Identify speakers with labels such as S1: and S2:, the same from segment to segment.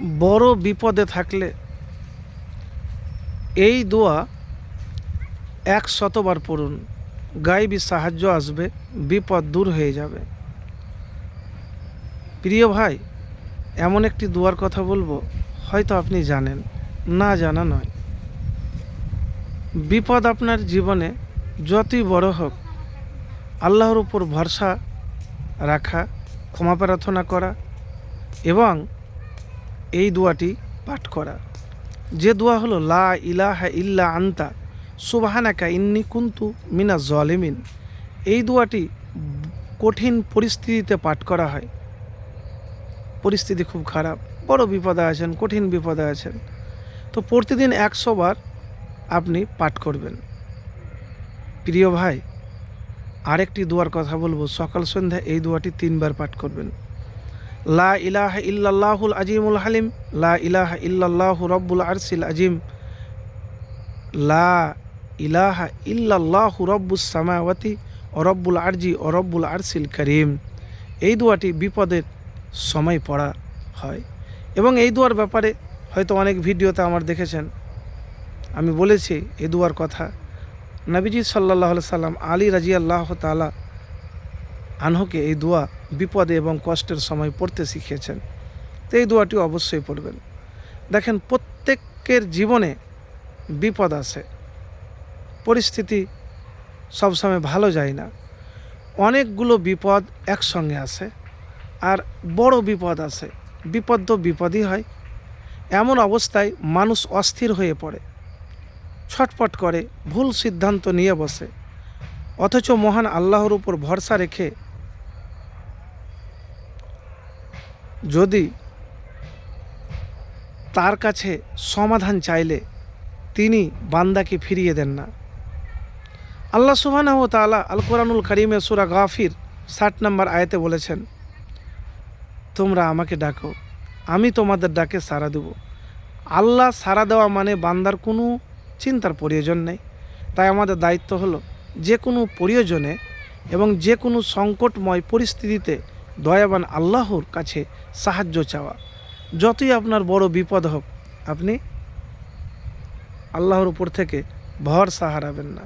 S1: বড় বিপদে থাকলে এই দোয়া এক শতবার পড়ুন। গাইবি সাহায্য আসবে, বিপদ দূর হয়ে যাবে। প্রিয় ভাই, এমন একটি দোয়ার কথা বলব, হয়তো আপনি জানেন, না জানা নয়। বিপদ আপনার জীবনে যতই বড় হোক, আল্লাহর উপর ভরসা রাখা, ক্ষমা প্রার্থনা করা এবং এই দোয়াটি পাঠ করা। যে দোয়া হলো, লা ইলাহা ইল্লা আন্তা, সুবাহানাকা ইন্নি কুন্তু মিনা জলেমিন এই দোয়াটি কঠিন পরিস্থিতিতে পাঠ করা হয়। পরিস্থিতি খুব খারাপ, বড় বিপদে আছেন, কঠিন বিপদে আছেন। তো প্রতিদিন একশো বার আপনি পাঠ করবেন। প্রিয় ভাই, আরেকটি দোয়ার কথা বলব। সকাল সন্ধ্যা এই দোয়াটি তিনবার পাঠ করবেন। লা ইলাহ ইল্লাল্লাহুল আজিমুল হালিম, লা ইলাহা ইল্লাল্লাহু রব্বুল আরসিল আজিম, লা ইলাহা ইল্লাল্লাহু রব্বুস সামাওয়াতি, ও রব্বুল আরজি, ও রব্বুল আরসিল করিম। এই দোয়াটি বিপদের সময় পড়া হয়। এবং এই দুয়ার ব্যাপারে হয়তো অনেক ভিডিওতে আমার দেখেছেন। আমি বলেছি এই দুয়ার কথা। নবীজি সাল্লাহ সাল্লাম আলী রাজি আল্লাহ তালা আনহকে এই দোয়া বিপদে এবং কষ্টের সময় পড়তে শিখিয়েছেন। তো এই দোয়াটি অবশ্যই পড়বেন। দেখেন, প্রত্যেকের জীবনে বিপদ আসে পরিস্থিতি সবসময় ভালো যায় না। অনেকগুলো বিপদ একসঙ্গে আসে আর বড় বিপদ আসে বিপদ তো বিপদই হয়। এমন অবস্থায় মানুষ অস্থির হয়ে পড়ে। ছটপট করে, ভুল সিদ্ধান্ত নিয়ে বসে। অথচ মহান আল্লাহর উপর ভরসা রেখে যদি তার কাছে সমাধান চাইলে তিনি বান্দাকে ফিরিয়ে দেন না। আল্লাহ সুবহানাহু ওয়া তাআলা আল কোরআনুল করিমে সুরা গাফির ষাট নম্বর আয়াতে বলেছেন, তোমরা আমাকে ডাকো, আমি তোমাদের ডাকে সাড়া দেব। আল্লাহ সাড়া দেওয়া মানে বান্দার কোনো চিন্তার প্রয়োজন নেই। তাই আমাদের দায়িত্ব হলো যে কোনো প্রয়োজনে এবং যে কোনো সংকটময় পরিস্থিতিতে দয়াবান আল্লাহর কাছে সাহায্য চাওয়া। যতই আপনার বড় বিপদ হোক, আপনি আল্লাহর উপর থেকে ভরসা হারাবেন না।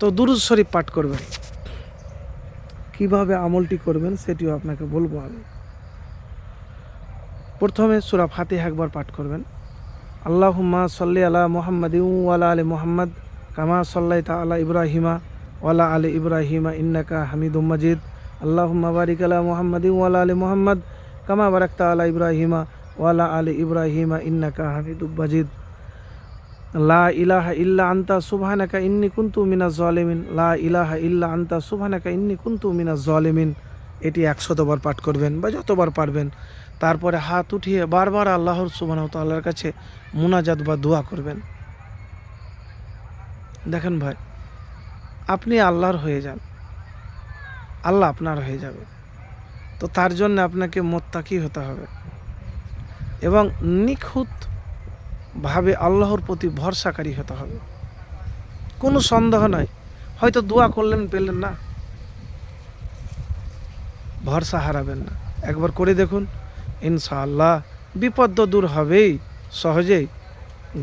S1: তো দুরুজ শরীফ পাঠ করবেন। কীভাবে আমলটি করবেন সেটিও আপনাকে বলব আমি। প্রথমে সুরা ফাতিহা একবার পাঠ করবেন। আল্লাহুম্মা সাল্লি আলা মোহাম্মদ ওয়ালা আলী মোহাম্মদ, কামা সাল্লাই আলা ইব্রাহিমা ওয়ালা আলী ইব্রাহিমা ইন্নাকা হামিদুম মাজিদ। আল্লাহুম্মা বারিক আলা মোহাম্মদ ওয়ালা আলী মোহাম্মদ, কামা বারাকতা আলা ইব্রাহিমা ওয়ালা আলী ইব্রাহিমা ইন্নাকা হামিদুম মাজিদ। লা ইলাহা ইল্লা আন্তা, সুবহানাকা ইন্নি কুন্তু মিনাজ জালিমিন। লা ইলাহা ইল্লা আন্তা, সুবহানাকা ইন্নি কুন্তু মিনাজ জালিমিন। এটি একশতবার পাঠ করবেন বা যতবার পারবেন, তারপরে হাত উঠিয়ে বারবার আল্লাহর সুবহানাহু তাআলার কাছে মুনাজাত বা দোয়া করবেন। দেখেন ভাই, আপনি আল্লাহর হয়ে যান। আল্লাহ আপনার হয়ে যাবে। তো তার জন্য আপনাকে মোত্তাকি হতে হবে। এবং নিখুঁত ভাবে আল্লাহর প্রতি ভরসাকারী হতে হবে। কোনো সন্দেহ নাই। হয়তো দোয়া করলেন, পেলেন না। ভরসা হারাবেন না। একবার করে দেখুন, ইনশাআল্লাহ বিপদ দূর হবেই, সহজেই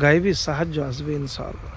S1: গাইবি সাহায্য আসবে ইনশাআল্লাহ।